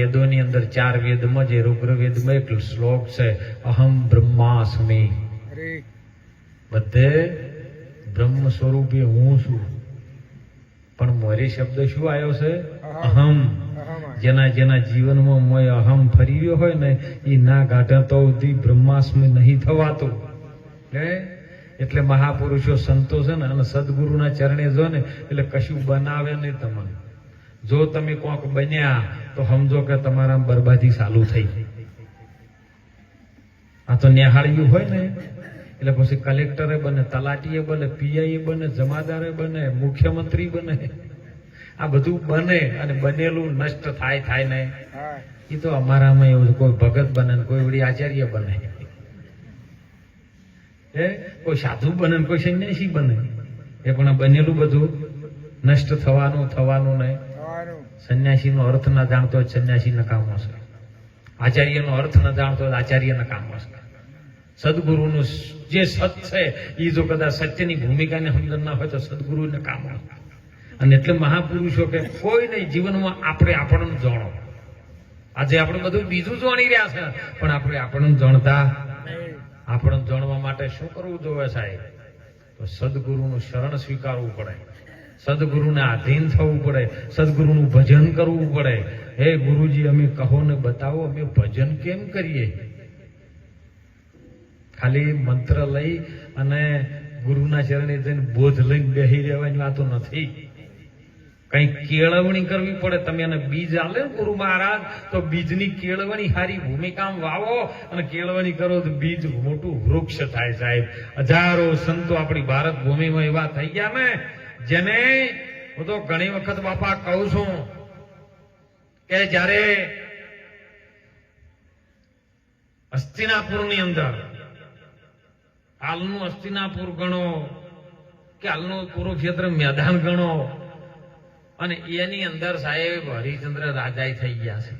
વેદોની અંદર ચાર વેદમાં જે રુદ્રવેદમાં એક શ્લોક છે અહમ બ્રહ્માસ્મિ. બધે બ્રહ્મ સ્વરૂપે હું છું. પણ મોરી શબ્દ શું આવ્યો છે? અહમ. જેના જેના જીવનમાં મોય અહમ ફરી ગયો હોય ને એ ના ગાઢા તો બ્રહ્માસ્મિ નહીં થવાતું. એટલે મહાપુરુષો સંતો છે ને અને સદગુરુના ચરણે જો ને એટલે કશું બનાવે નહીં તમને. જો તમે કોક બન્યા તો સમજો કે તમારા બરબાદી ચાલુ થઈ. આ તો નિહાળ્યું હોય ને એટલે પછી કલેક્ટરે બને તલાટીએ બને પીઆઈએ બને જમાદારે બને મુખ્યમંત્રી બને. આ બધું બને અને બનેલું નષ્ટ થાય થાય ને. એ તો અમારામાં એવું કોઈ ભગત બને કોઈ વળી આચાર્ય બને. એ કોઈ સાધુ બને કોઈ સંન્યાસી બને. એ પણ બનેલું બધું નષ્ટ થવાનું થવાનું નહીં સંન્યાસીનો અર્થ ના જાણતો હોય સંન્યાસી નકામો છે. આચાર્યનો અર્થ ન જાણતો તો આચાર્ય નકામો છે. સદગુરુનું જે સત છે એ જો કદાચ સત્યની ભૂમિકાને સમજણ ના હોય તો સદગુરુ નકામો અને એટલે મહાપુરુષો કે કોઈ નહીં, જીવનમાં આપણે આપણને જાણો. આજે આપણે બધું બીજું જાણી રહ્યા છે, પણ આપણે આપણને જાણતા આપણને જાણવા માટે શું કરવું જોવે સાહેબ? તો સદગુરુનું શરણ સ્વીકારવું પડે. સદગુરુને આધીન થવું પડે, સદગુરુનું ભજન કરવું પડે. હે ગુરુજી, અમે કહો ને બતાવો, અમે ભજન કેમ કરીએ? ખાલી મંત્ર લઈ અને ગુરુના ચરણે જઈને બોધ લઈને બેસી રહેવાની વાતો નથી. કઈ કેળવણી કરવી પડે. તમે એને બીજ આલે ગુરુ મહારાજ, તો બીજની કેળવણી હારી ભૂમિકામાં વાવો અને કેળવણી કરો તો બીજ મોટું વૃક્ષ થાય સાહેબ. હજારો સંતો આપણી ભારત ભૂમિમાં એવા થઈ ગયા ને જેને હું તો ઘણી વખત બાપા કહું છું કે જ્યારે હસ્તિનાપુરની અંદર, હાલનું હસ્તિનાપુર ગણો કે હાલનું કુરુક્ષેત્ર મેદાન ગણો, અને એની અંદર સાહેબ હરિચંદ્ર રાજા થઈ ગયા છે.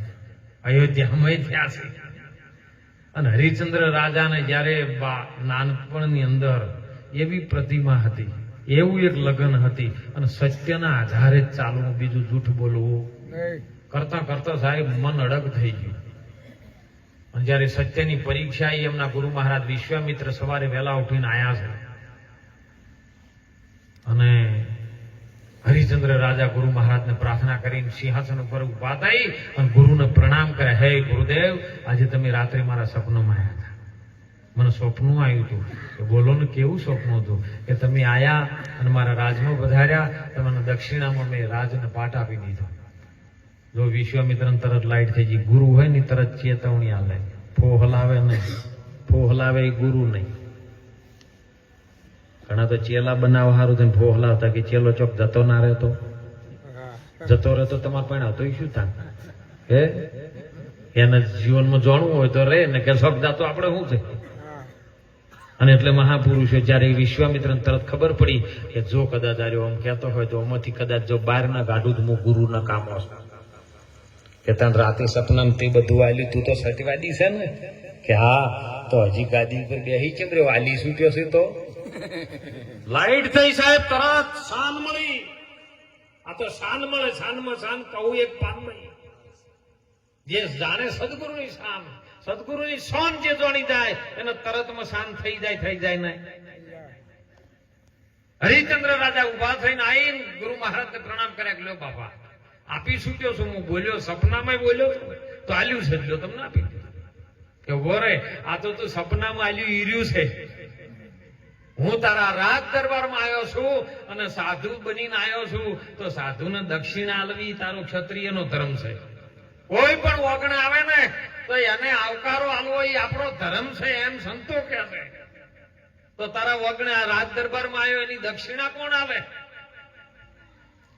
અયોધ્યામાં થયા છે. અને હરિચંદ્ર રાજાને જ્યારે નાનપણની અંદર એવી પ્રતિમા હતી એવું એક લગ્ન હતી અને સત્યના આધારે જ ચાલવું બીજું જૂઠ બોલવું. કરતા કરતા સાહેબ મન અડગ થઈ ગયું. અને જ્યારે સત્યની પરીક્ષા એમના ગુરુ મહારાજ વિશ્વામિત્ર સવારે વહેલા ઉઠીને આયા છે. અને હરિચંદ્ર રાજા ગુરુ મહારાજને પ્રાર્થના કરીને સિંહાસન ઉપર ઊભા થઈ અને ગુરુને પ્રણામ કરે હે ગુરુદેવ આજે તમે રાત્રે મારા સપનોમાં આવ્યા હતા. મને સ્વપ્ન આવ્યું હતું કે બોલો ને કેવું સ્વપ્ન હતું કે તમે આયા અને મારા રાજમાં વધાર્યા તમને દક્ષિણામાં મેં રાજને પાઠ આપી દીધો. જો વિશ્વામિત્રને તરત લાઈટ થઈ ગઈ. ગુરુ હોય ને તરત ચેતવણી આલે. ફો હલાવે નહીં. ફો હલાવે એ ગુરુ નહીં. ઘણા તો ચેલા બનાવવા સારું થઈને ફો હલાવતા કે ચેલો ચોક જતો ના રહેતો. જતો રહેતો તમારે પણ આવતો શું થાય? હે? એને જીવનમાં જાણવું હોય તો રે, ને કે શોખ જાતો આપણે શું છે? અને એટલે મહાપુરુષો જ્યારે વિશ્વામિત્રને તરત ખબર પડી કે જો કદાચ આર્યો આમ કહેતો હોય તો આમાંથી કદાચ જો બહાર ના કાઢું તો હું ગુરુના કામો છું. કે તને રાતે સપનામાં તે બધું વાલ્યું, તું તો સચવાદી છે ને? કે હા, તો હજી ગાદી ઉપર બેહી કેમ રે વાલી છૂટ્યો છે તો? લાઈટ થઈ સાહેબ, તરત શાન મળી. આ તો શાન મળે શાનમાં શાન કહું એક પાનમાં જે જાણે સદગુરુની શાન સદગુરુની સોન જે જોણી જાય, એને તરતમાં શાંત થઈ જાય થઈ જાય ને હરિચંદ્ર રાજા ઊભા થઈને આવીને ગુરુ મહારાજને પ્રણામ કર્યા લ્યો બાપા, આપી છૂટ્યો છું? હું બોલ્યો, સપનામાં બોલ્યો તો આલ્યું છે જો તમને આપી કે, વોરે, આ તો તું સપનામાં આલ્યું, ઈર્યું છે. હું તારા રાજ દરબારમાં આવ્યો છું અને સાધુ બનીને આવ્યો છું, તો સાધુને દક્ષિણા આલવી તારો ક્ષત્રિયનો ધર્મ છે. કોઈ પણ વગણ આવે ને તો એને આવકારો આલવો એ આપણો ધર્મ છે, એમ સંતો કે છે. તો તારા વગણે આ રાજ દરબારમાં આવ્યો, એની દક્ષિણા કોણ આવે?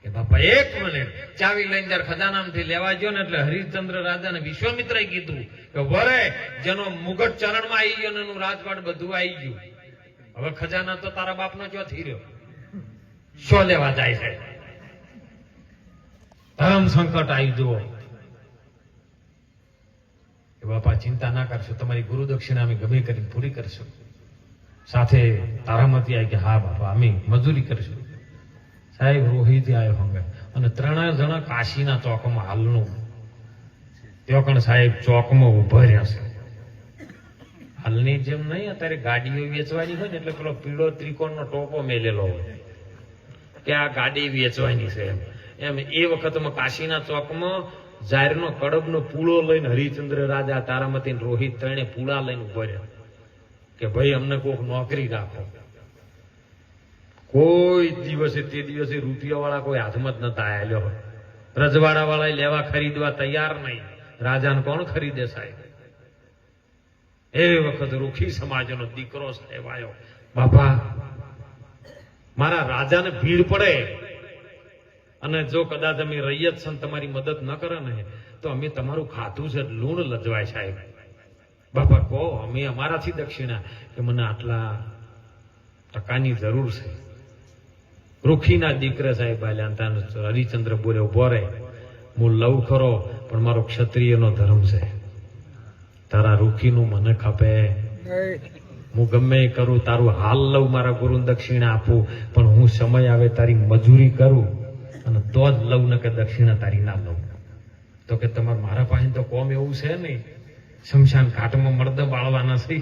કે બાપા, એક મિનિટ. ચાવી લઈને જયારે ખજાનામાંથી લેવા ગયો ને એટલે હરિશ્ચંદ્ર રાજાને વિશ્વામિત્રએ કીધું કે, વરે, જેનો મુગટ ચરણમાં આવી ગયો ને એનું રાજવાડ બધું આવી ગયું. હવે ખજાના તો તારા બાપનો ચોથી રહ્યો? શો લેવા જાય છે? ધર્મ સંકટ આવી જુઓ. કે બાપા, ચિંતા ના કરશો, તમારી ગુરુ દક્ષિણા અમે ગમે કરીને પૂરી કરશું. સાથે તારામતી આવી કે, હા બાપા, અમે મજૂરી કરશું. સાહેબ, રોહિત આવ્યો હંગે અને ત્રણેય જણા કાશીના ચોકમાં હાલનું. ત્યાં સાહેબ ચોકમાં ઊભા રહ્યા છે. હાલની જેમ નહીં, અત્યારે ગાડીઓ વેચવાની હોય ને, એટલે પેલો પીળો ત્રિકોણનો ટોપો મેલેલો હોય. કે આ ગાડી વેચવાની છે એમ. એમ, એ વખતમાં કાશીના ચોકમાં જાહેરનો કડબનો પૂળો લઈને હરિચંદ્ર રાજા તારામતી રોહિત ત્રણે પૂળા લઈને ઊભા કે ભાઈ, અમને કોક નોકરી રાખો. કોઈ દિવસે તે દિવસે રૂપિયાવાળા કોઈ હાથમાં જ નતા આવેલો રજવાડા વાળા લેવા ખરીદવા તૈયાર નહીં. રાજાને કોણ ખરીદે સાહેબ? એ વખત રૂખી સમાજનો દીકરો સાહેબ આવ્યો બાપા, મારા રાજાને ભીડ પડે. અને જો કદાચ અમે રૈયત સન તમારી મદદ ન કરે ને, તો અમે તમારું ખાધું છે લૂણ લજવાય સાહેબ. બાપા કહો, અમે અમારાથી દક્ષિણા કે મને આટલા ટકાની જરૂર છે. રૂખીના દીકરા સાહેબ આલ્યા હરિચંદ્ર બોલે ઊભો રહે. હું લવ ખરો, પણ મારો ક્ષત્રિયનો ધર્મ છે. તારા રૂખીનું મને ખપે. હું ગમે કરું, તારું હાલ લઉં મારા ગુરુ દક્ષિણા આપું, પણ હું સમય આવે તારી મજૂરી કરું. અને તો જ લઉં ને કે દક્ષિણા તારી ના લઉં. તો કે તમારે મારા પાસે તો કોમ એવું છે નહીં. શમશાન ઘાટમાં મર્દ બાળવાના છે.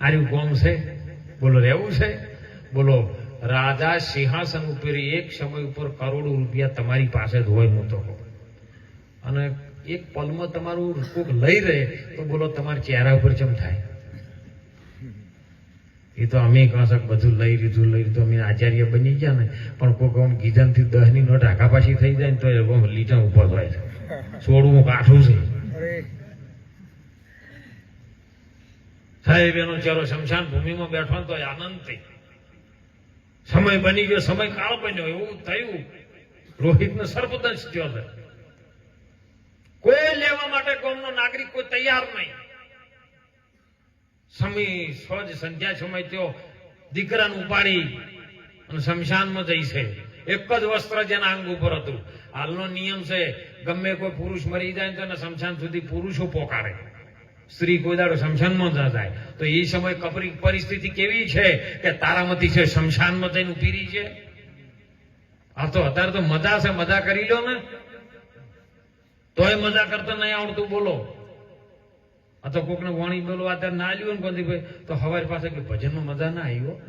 આર્યું કોમ છે? બોલો, રહેવું છે? બોલો, રાજા સિંહાસન ઉપર એક સમય ઉપર કરોડો રૂપિયા તમારી પાસે જ હોય હું. અને એક પલમાં તમારું કોક લઈ રહે તો બોલો, તમારા ચહેરા ઉપર ચમ થાય? એ તો અમે કશક બધું લઈ લીધું લઈ લીધું. અમે આચાર્ય બની ગયા ને પણ કોઈક આમ ગીધન દહની નોટ આખા પાછી થઈ જાય ને તો એ આમ લીટા ઊભો થાય છે. છોડવું કાઠું છે. સાહેબ એનો ચહેરો શમશાન ભૂમિમાં બેઠો તો આનંદ થઈ સમય બની ગયો સમય કાળ બન્યો એવું થયું. રોહિતને સર્પદંશ થયો છે. કોઈ લેવા માટે ગામનો નાગરિક કોઈ તૈયાર નહીં. સમી સોજ સંધ્યા સમય થયો દીકરાને ઉપાડી અને શમશાનમાં જઈશે એક જ વસ્ત્ર જેના અંગ ઉપર હતું. હાલનો નિયમ છે, ગમે કોઈ પુરુષ મરી જાય તો શમશાન સુધી પુરુષો પોકારે. સ્ત્રી કોઈ દાડો શમશાનમાં ન જાય. તો એ સમય કપરી, પરિસ્થિતિ કેવી છે કે તારામતી છે શમશાનમાં જઈને ઊભી છે? આ તો અત્યારે તો મજા છે મજા કરી લો ને. તોય મજા કરતા નહીં આવડતું, બોલો. આ તો કોકને વાણી બોલવા ના લ્યો ને કોનથી તો હવાર પાસે કે ભજનમાં મજા ના આવ્યો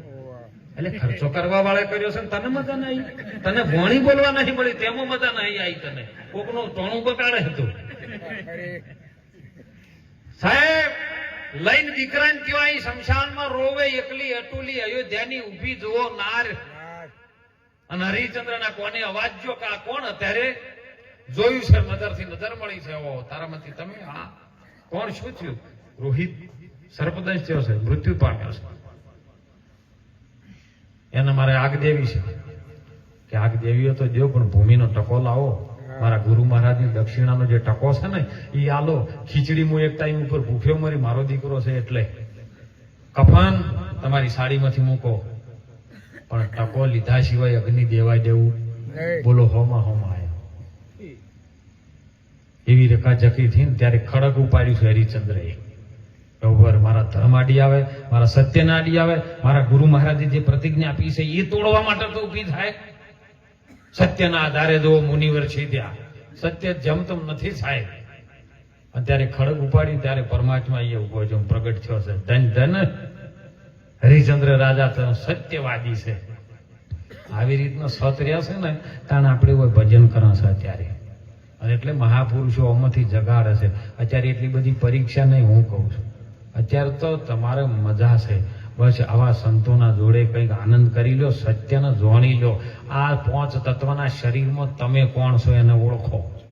એટલે ખર્ચો કરવા વાળે કર્યો છે ને તને મજા ના આવી. તને વાણી બોલવા નહીં મળી, તેમાં મજા નહીં આવી તને. કોકનું ટોણું બગાડે હતું. સાહેબ, લઈને દીકરાને અહીં શમશાનમાં રોવે એકલી, અટુલી, અયોધ્યાની ઊભી જુઓ, નાર. અને હરિચંદ્રના કોને અવાજ જો કે કોણ અત્યારે? જોયું છે, નજરથી નજર મળી છે. તારામાંથી તમે? આ કોણ શું થયું? રોહિત સર્પદંશ થયો છે મૃત્યુ પામ્યો છે. એને મારે આગ દેવી છે. કે આગ દેવી તો દેવ પણ ભૂમિનો ટકો લાવો. મારા ગુરુ મહારાજની દક્ષિણાનો જે ટકો છે ને એ આલો. ખીચડી હું એક ટાઈમ ઉપર ભૂખ્યો મરી મારો દીકરો છે એટલે. કફન તમારી સાડીમાંથી મૂકો. પણ ટકો લીધા સિવાય અગ્નિ દેવાય દેવું. બોલો હોમાં હોમાં. એવી રેખા જકી થઈને ત્યારે ખડક ઉપાડ્યું છે હરિચંદ્રએ. બરોબર મારા ધર્મ આડી આવે, મારા સત્યના આડી આવે, મારા ગુરુ મહારાજે જે પ્રતિજ્ઞા આપી છે, એ તોડવા માટે તો ઊભી થાય. સત્યના આધારે જો મુનિવર છે ત્યાં, સત્ય જમતમ નથી થાય. અને ત્યારે ખડગ ઉપાડી, ત્યારે પરમાત્મા એ ઊભો જો પ્રગટ થયો છે. ધન ધન, હરિચંદ્ર રાજા તો સત્યવાદી છે. આવી રીતનો સત રહ્યા છે ને, તાણ આપણે કોઈ ભજન કરાશે છે અત્યારે. અને એટલે મહાપુરુષો આમાંથી જગાડે છે. અત્યારે એટલી બધી પરીક્ષા નહીં, હું કહું છું. અત્યારે તો તમારે મજા છે. બસ આવા સંતોના જોડે કંઈક આનંદ કરી લો, સત્યને જોણી લો. આ પાંચ તત્વના શરીરમાં તમે કોણ છો એને ઓળખો.